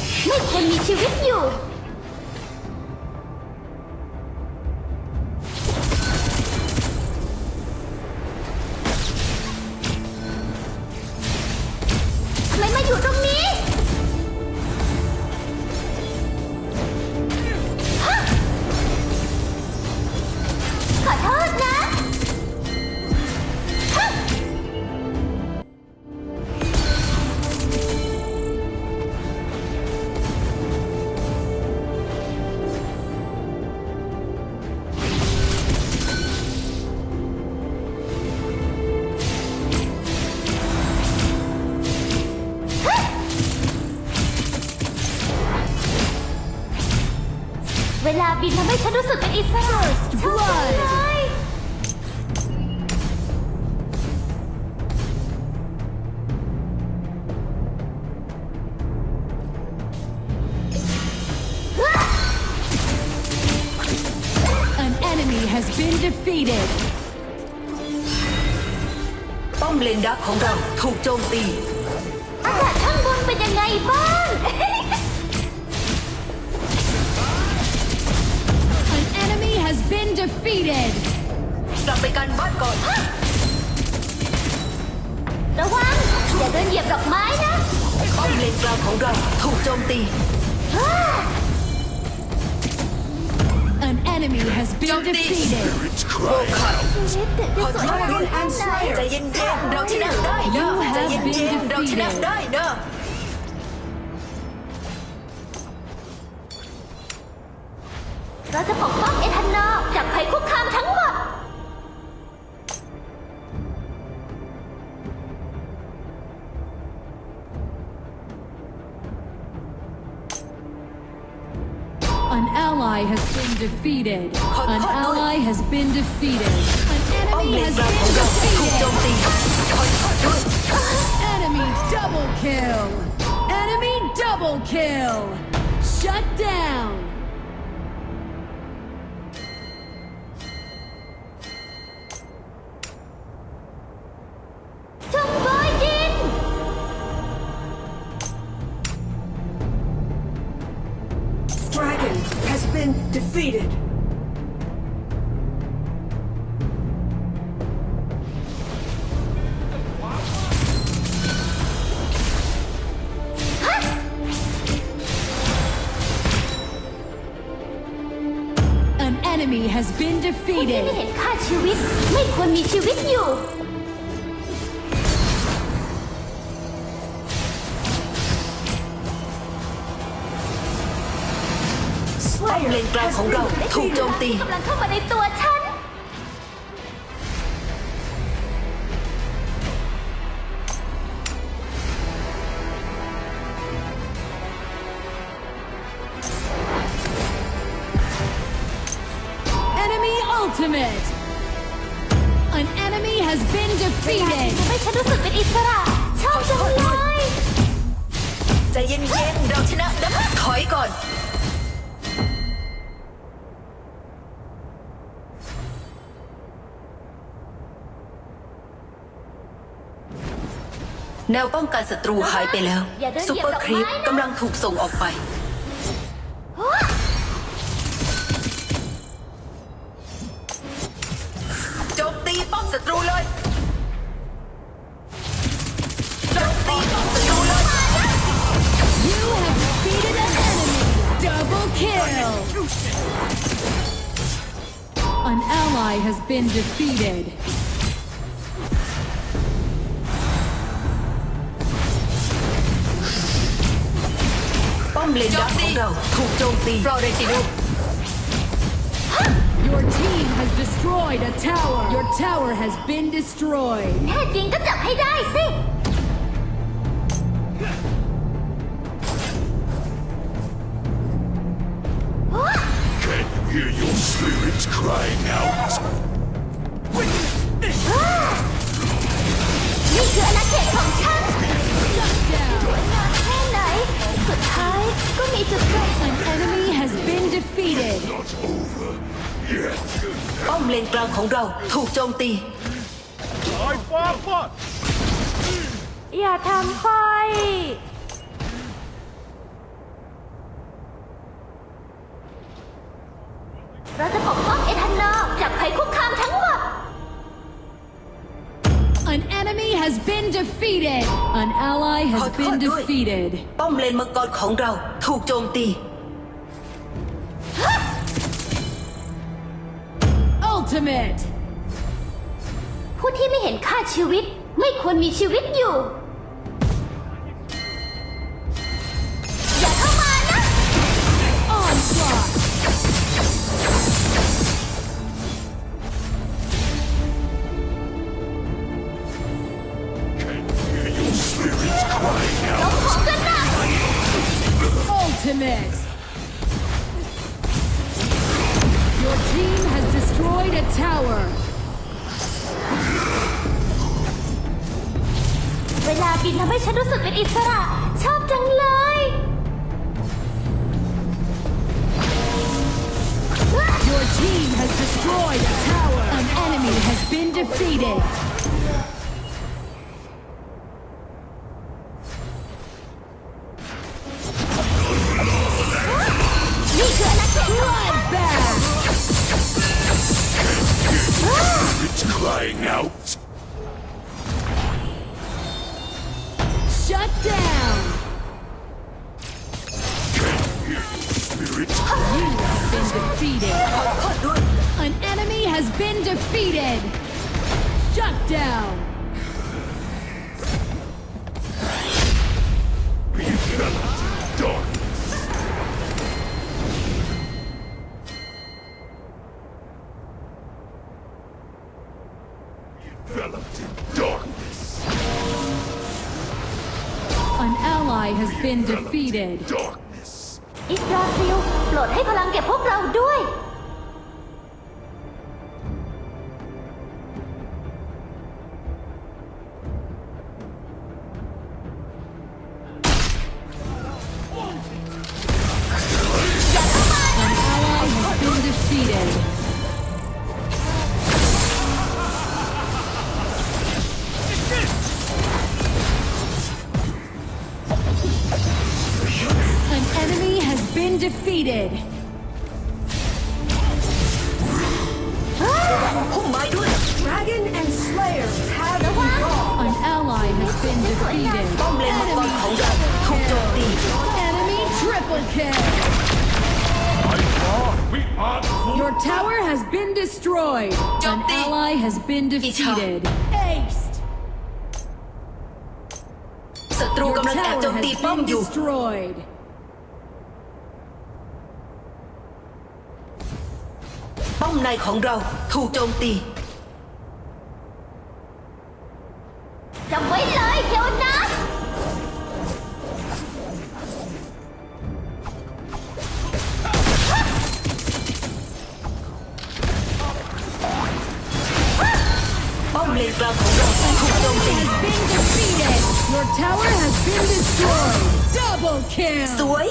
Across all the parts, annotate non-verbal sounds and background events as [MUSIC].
ค่าชีวิต ไม่ควรมีชีวิตอยู่ นทำให้ฉันรู้สึกเป็นอิสระชอบจังเลย An enemy has been defeated. ป้อมเลนดักของเราถูกโจมตี อากาศข้างบนเป็นยังไงบ้าง has been defeated. กลับไปกันบ้านก่อน ระวัง อย่าเดินเหยียบดอกไม้นะ ป้อมเลนกลางของเราถูกโจมตี An enemy has been Jump this. defeated. It's โบ crying คัด ชีวิตถึง ข ที่ อ สุด โทษด้วย อันไหน ใจเย็นๆเราชนะได้นะ You ใจ have เย็ been นๆเราชนะ defeated. ได้นะ เราจะปกป้องเอทันนอลจากภัยคุกคามทั้งหมด An ally has been defeated. Hot, An hot, hot. ally has been defeated. ป้อม An เล enemy น has กลางของ been เราถูกโจม defeated. ตีขอโทษด้วย Enemy double kill. Enemy double kill. Shut down. Has been ผู้ที่ defeated. ไม่เห็นค่าชีวิต ไม่ควรมีชีวิตอยู่ ป้อมเลนกลางของเราถูกโจมตี กำลังเข้ามาในตัวฉัน ultimate. An enemy has been ท defeated. ำให้ฉันรู้สึกเป็นอิสระชอบจังเลยใจเย็นๆ เราชนะนะถอยก่อน แนวป้องกันศัตรูหายไปแล้วอย่าเดินเหยีซุปยบเปอร์ครีปดอกไม้นะกำลังถูกส่งออกไป been defeated. ป้อมเลนดักของเราถูกโจมตีฟลอเรนติโน Your team has destroyed a tower. Your tower has been destroyed. แน่จริงก็จับให้ได้สิ Can you hear your spirits crying out? นี่คืออาณาเขตของฉัน Shut down. นานแค่ไหน สุดท้ายก็มีจุดจบ An enemy has been defeated. ป้อมเลนกลางของเราถูกโจมตีอย่าทำค่อย enemy has been defeated. An ally ขอ has โทษ been ด้วย defeated. ป้อมเลนมังกรของเราถูกโจมตี Ultimate. ผู้ที่ไม่เห็นค่าชีวิต ไม่ควรมีชีวิตอยู่อย่ a tower. เวลาบินทำให้ฉันรู้สึกเป็นอิสระ ชอบจังเลย Your team has destroyed a tower. An enemy has been defeated. Flying out! Shut down! You have been defeated! An enemy has been defeated! Shut down! Enveloped in darkness. An ally has been defeated. Darkness. อิสราซิลโปรดให้พลังแก่พวกเราด้วย defeated! [GASPS] Oh my goodness! Dragon and Slayer have evolved! An ally has been defeated! Enemy triple Enemy triple kill! Your tower has been destroyed! An ally has been defeated! Your tower has been destroyed! ป้อมในของเราถูกโจมตี จำไว้เลยเทวนัส ป้อมเลนกลางของเราถูกโจมตี Has been defeated. Your tower has been destroyed. Double ส kill. วย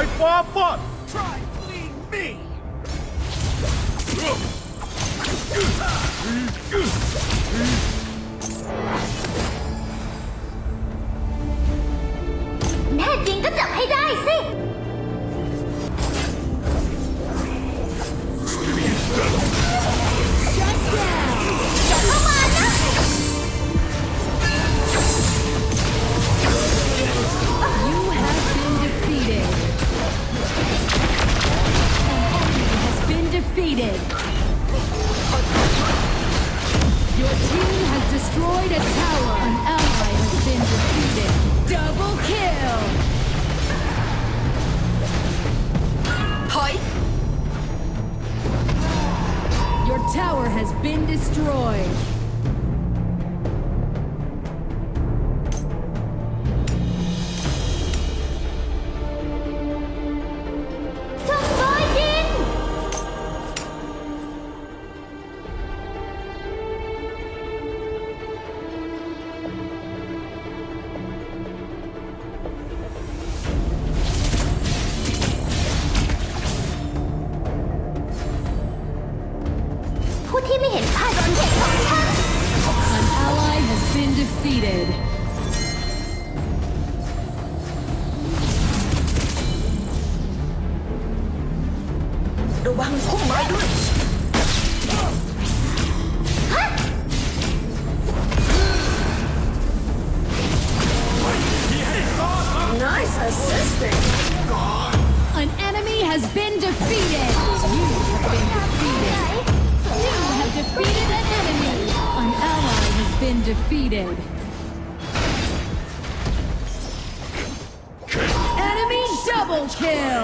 I far but try fleeing me. แน่จริงก็จับให้ได้สิ Shut down. ระวังพุ่มไม้ด้วยน i c e An enemy has been defeated. You have defeated an enemy. An ally has been defeated. Enemy double kill.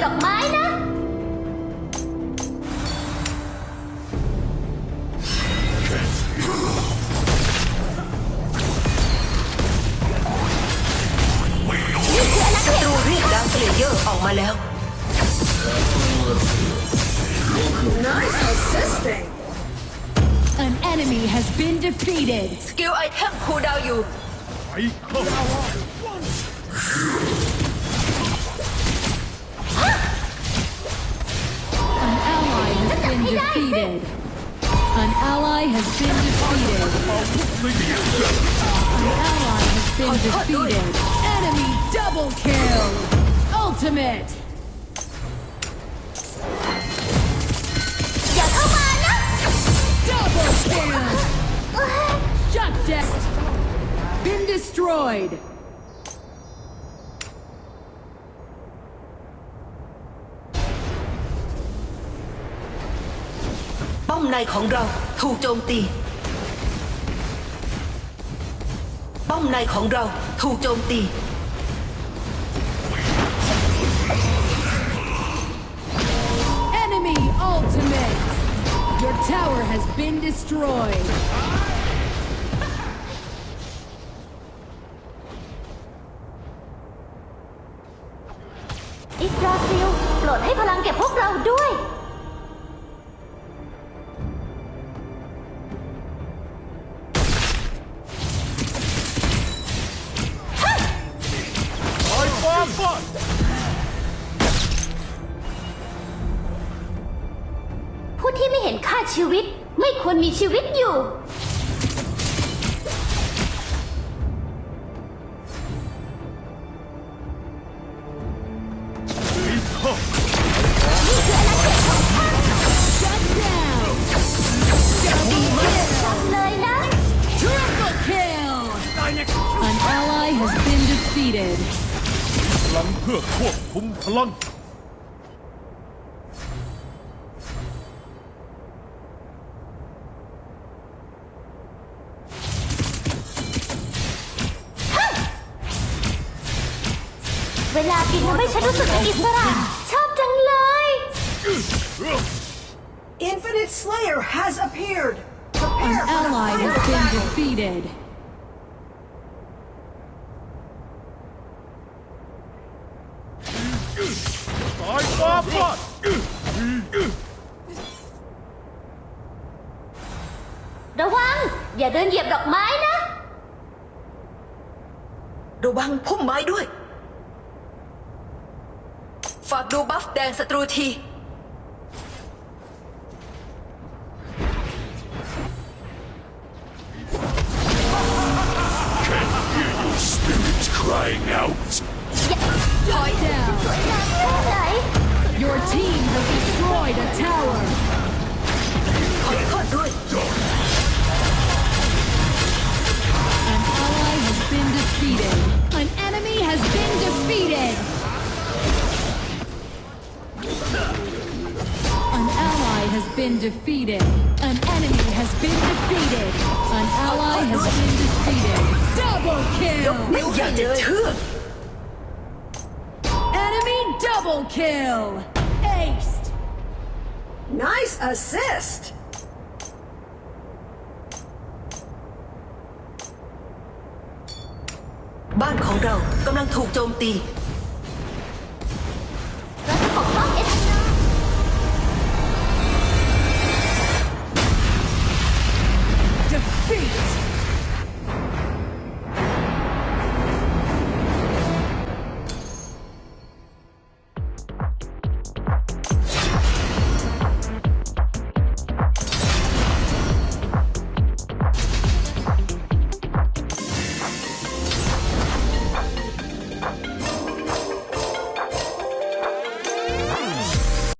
ดินเหยียบดอกไม้นะ ศัตรูเรียกดาวเพลเยอร์ออกมาแล้ว Nice assisting. An enemy has been defeated. สกิลไอเทมคูลดาวน์อยู่ An defeated. An ally has been defeated. An ally has been defeated. Enemy double kill! Ultimate! Double kill! Shut down! Been destroyed! ในของเราถูกโจมตี ป้อมในของเราถูกโจมตี Enemy ultimate. Your tower has been destroyed. อิสราซิลโปรดให้พลังแก่พวกเราด้วย บคุมพลัง เวลาบินทำให้ฉันรู้สึกเป็นอิสระ ชอบจังเลย Infinite Slayer has appeared. An Prepare for the ally final has been battle. defeated. พุ่มไม้ด้วย ฝากดูบัฟแดงศัตรูทีถอย Your team has destroyed a tower. ขอโทษด้วย An ally has been defeated. has been defeated! An ally has been defeated. An enemy has been defeated. An ally has been defeated. Double kill! We get it too! Enemy double kill! Aced! Nice assist! บ้านของเรากำลังถูกโจมตี